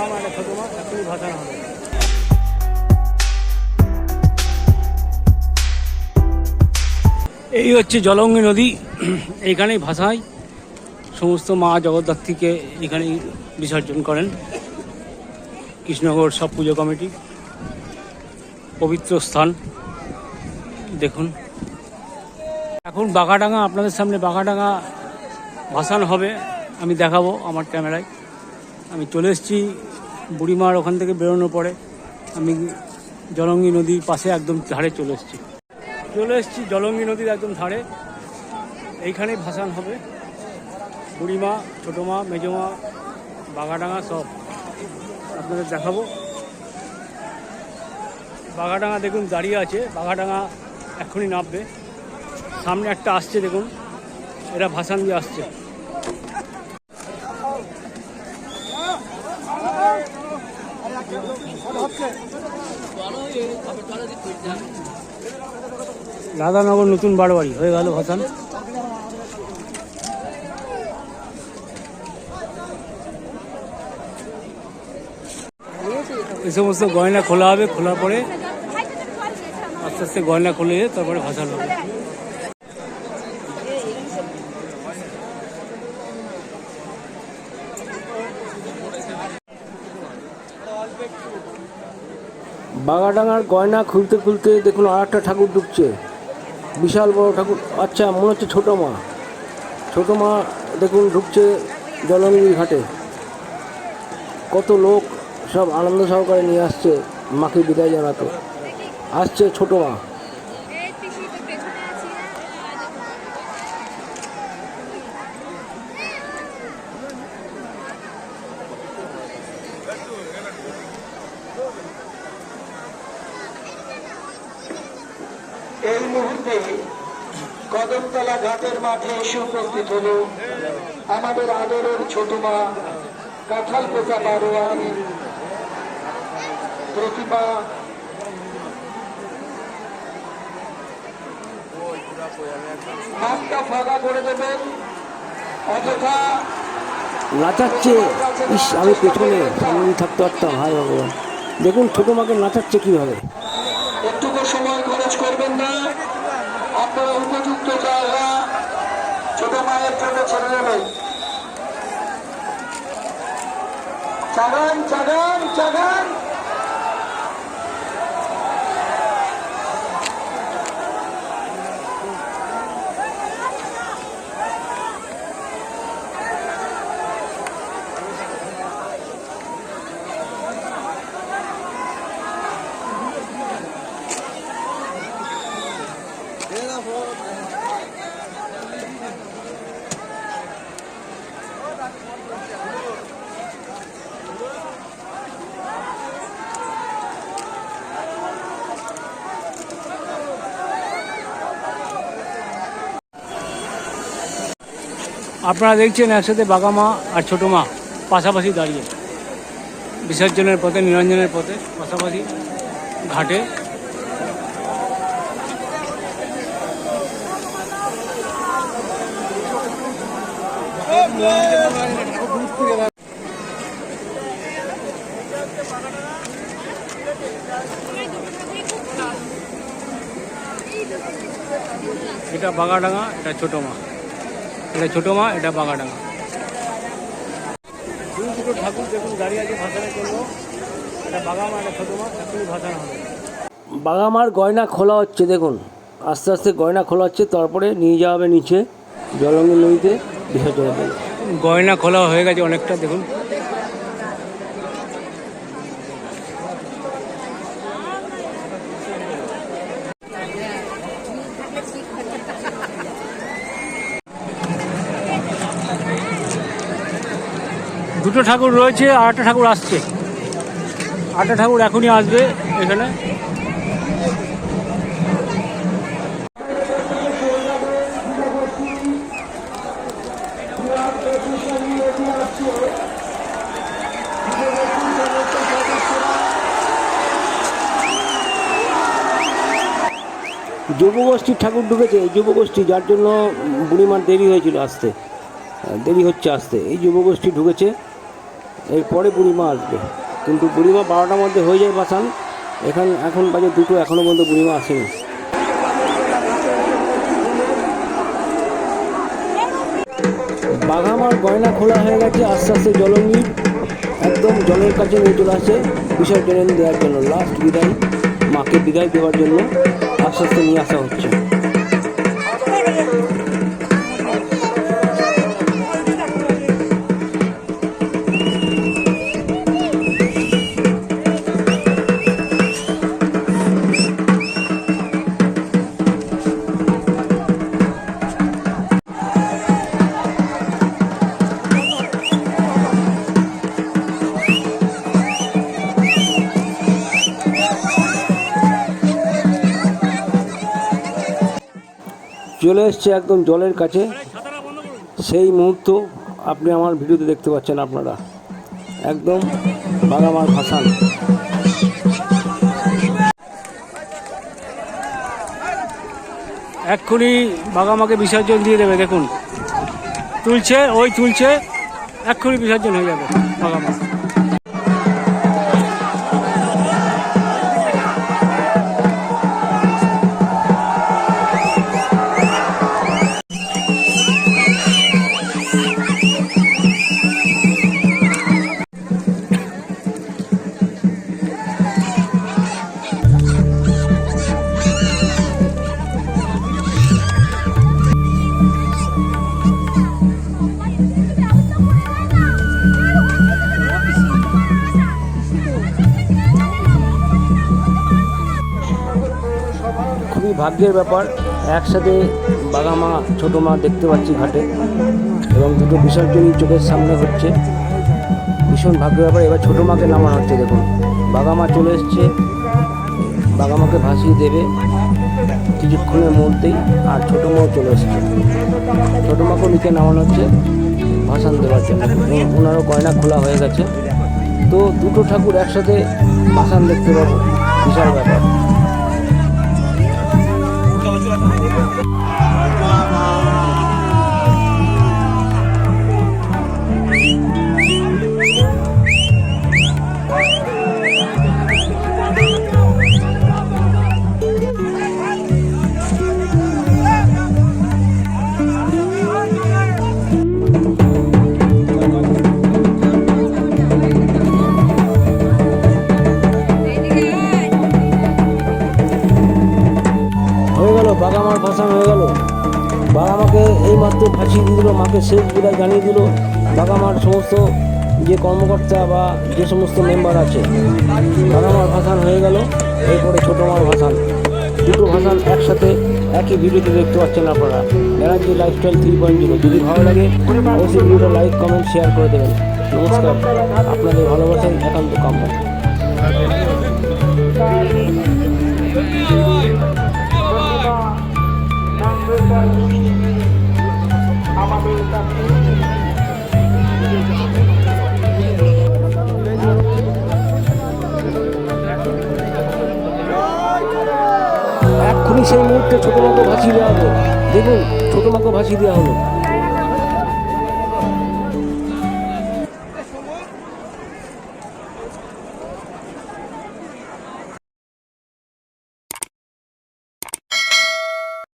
এখনই ভাসানো হবে এই হচ্ছে জলঙ্গি নদী, এইখানেই ভাসায় সমস্ত মা জগদ্ধাত্রীকে এখানেই বিসর্জন করেন। কৃষ্ণনগর সব পুজো কমিটি, পবিত্র স্থান। দেখুন। এখন বাঘাডাঙ্গা, আপনাদের সামনে বাঘাডাঙ্গা ভাসান হবে, আমি দেখাবো আমার ক্যামেরায়। আমি চলে এসেছি বুড়িমার ওখান থেকে বেরোনোর পরে আমি জলঙ্গি নদীর পাশে একদম ধারে চলে এসেছি। চলে এসেছি জলঙ্গি নদীর একদম ধারে। এইখানেই ভাসান হবে। বুড়িমা ছোটো মা মেজো মা বাঘাডাঙ্গা সব। আপনাদের দেখাবো। বাঘাডাঙ্গা দেখুন, দাঁড়িয়ে আছে। বাঘাডাঙ্গা এক্ষুনি নামবে। সামনে একটা আসছে, দেখুন। এরা ভাসান দিয়ে আসছে। রাধানগর নতুন বারোয়ারি হয়ে গেল ভাসান। এই সমস্ত গয়না খোলা হবে, খোলার পরে আস্তে আস্তে গয়না খুলে তারপরে ভাসানো হবে। বাগাডাঙ্গার গয়না খুলতে খুলতে দেখুন আর একটা ঠাকুর ঢুকছে। বিশাল বড় ঠাকুর। আচ্ছা মনে হচ্ছে ছোটো মা। ছোটো মা দেখুন ঢুকছে জলঙ্গি ঘাটে। কত লোক সব আনন্দ সহকারে নিয়ে আসছে মাকে বিদায় জানাতে। আসছে ছোটো মা এই পিসি তো পেছনে আছি এই মুহূর্তে কদমতলা ঘাটের মাঠে এসে উপস্থিত হল আমাদের আদরের ছোট মা কাঁঠাল পোকা বারোয়ারি প্রতিমা হাতটা ফাঁকা করে দেবেন অযথা নাচাচ্ছে। ইস আমি পেছনে সামনে থাকতে পারতাম। হায় ভগবান। দেখুন ছোটো মাকে নাচাচ্ছে কীভাবে? একটুকু সময় খরচ করবেন না। আপনারা উপযুক্ত জায়গা ছোট মায়ের জন্য ছেড়ে দেবেন চাগান চাগান চাগান। আপনারা দেখছেন একসাথে বাঘা মা আর ছোটো মা পাশাপাশি দাঁড়িয়ে। বিসর্জনের পথে, নিরঞ্জনের পথে, পাশাপাশি ঘাটে। এটা বাগাডাঙ্গা এটা ছোটো মা। এটা ছোটো মা এটা বাগাডাঙ্গা দুই দুটো ঠাকুর দেখুন দাঁড়িয়ে আছে এটা বাগামা এটা ছোটো মা এখনই ভাসানো হবে। বাগামার গয়না খোলা হচ্ছে দেখুন। আস্তে আস্তে গয়না খোলা হচ্ছে তারপরে নিয়ে যাওয়া হবে নিচে জলঙ্গি নদীতে বিসর্জনের জন্য গয়না খোলা হয়ে গেছে অনেকটা দেখুন। দুটো ঠাকুর রয়েছে, আর একটা ঠাকুর আসছে। আটটা ঠাকুর এখনই আসবে এখানে। যুবগোষ্ঠীর ঠাকুর ঢুকেছে। এই যুবগোষ্ঠী, যার জন্য বুড়িমার দেরি হয়েছিল আসতে। দেরি হচ্ছে আসতে। এই যুবগোষ্ঠী ঢুকেছে। এরপরে বুড়িমা আসবে। কিন্তু বুড়িমা বারোটার মধ্যে হয়ে যায় বাসান। এখান, এখন বাজে দুটো এখনও পর্যন্ত বুড়িমা আসেনি। বাঘামার গয়না খোলা হয়ে গেছে, আস্তে আস্তে জলঙ্গি। একদম জলের কাছে নিয়ে চলে আসে। বিসর্জনের দেওয়ার জন্য লাস্ট বিদায়, মাকে বিদায় দেওয়ার জন্য, আস্তে আস্তে নিয়ে আসা হচ্ছে। চলে এসছে একদম জলের কাছে। সেই মুহূর্ত আপনি আমার ভিডিওতে দেখতে পাচ্ছেন আপনারা। একদম বাগামার ভাসান। এক্ষুনি বাগামাকে বিসর্জন দিয়ে দেবে, দেখুন। তুলছে, ওই তুলছে, এক্ষুনি বিসর্জন হয়ে যাবে বাগামা। ভাগ্যের ব্যাপার, একসাথে বাঘা মা, ছোটো মা দেখতে পাচ্ছি ঘাটে এবং দুটো বিসর্জনই চোখের সামনে হচ্ছে। ভীষণ ভাগ্যের ব্যাপার, এবার ছোটো মাকে নামানো হচ্ছে, দেখুন। বাঘা মা চলে এসছে বাঘা মাকে ভাসিয়ে দেবে কিছুক্ষণের মধ্যেই, আর ছোটো মাও চলে এসছে। ছোটো মাকেও নিচে নামানো হচ্ছে, ভাসান দেওয়ার জন্য। ওনারও গয়না খোলা হয়ে গেছে। তো দুটো ঠাকুর একসাথে ভাসান দেখতে পাবো, বিশাল ব্যাপার। মাকে শেষ বিদায় জানিয়ে দিল বাগামার সমস্ত যে কর্মকর্তা বা যে সমস্ত মেম্বার আছে বাগামার ভাসান হয়ে গেল, এরপরে ছোটো মার ভাসান। দুটো ভাসান একসাথে একই ভিডিওতে দেখতে পাচ্ছেন আপনারা। Banerjee lifestyle three point zero যদি ভালো লাগে, অবশ্যই ভিডিওটা লাইক কমেন্ট শেয়ার করে দেবেন। নমস্কার। আপনাদের ভালোবাসাই একান্ত কাম্য সেই মুহূর্তে ছোটো মাকে ভাসিয়ে দেওয়া হলো। দেখুন ছোটো মাকে ভাসিয়ে দেওয়া হলো।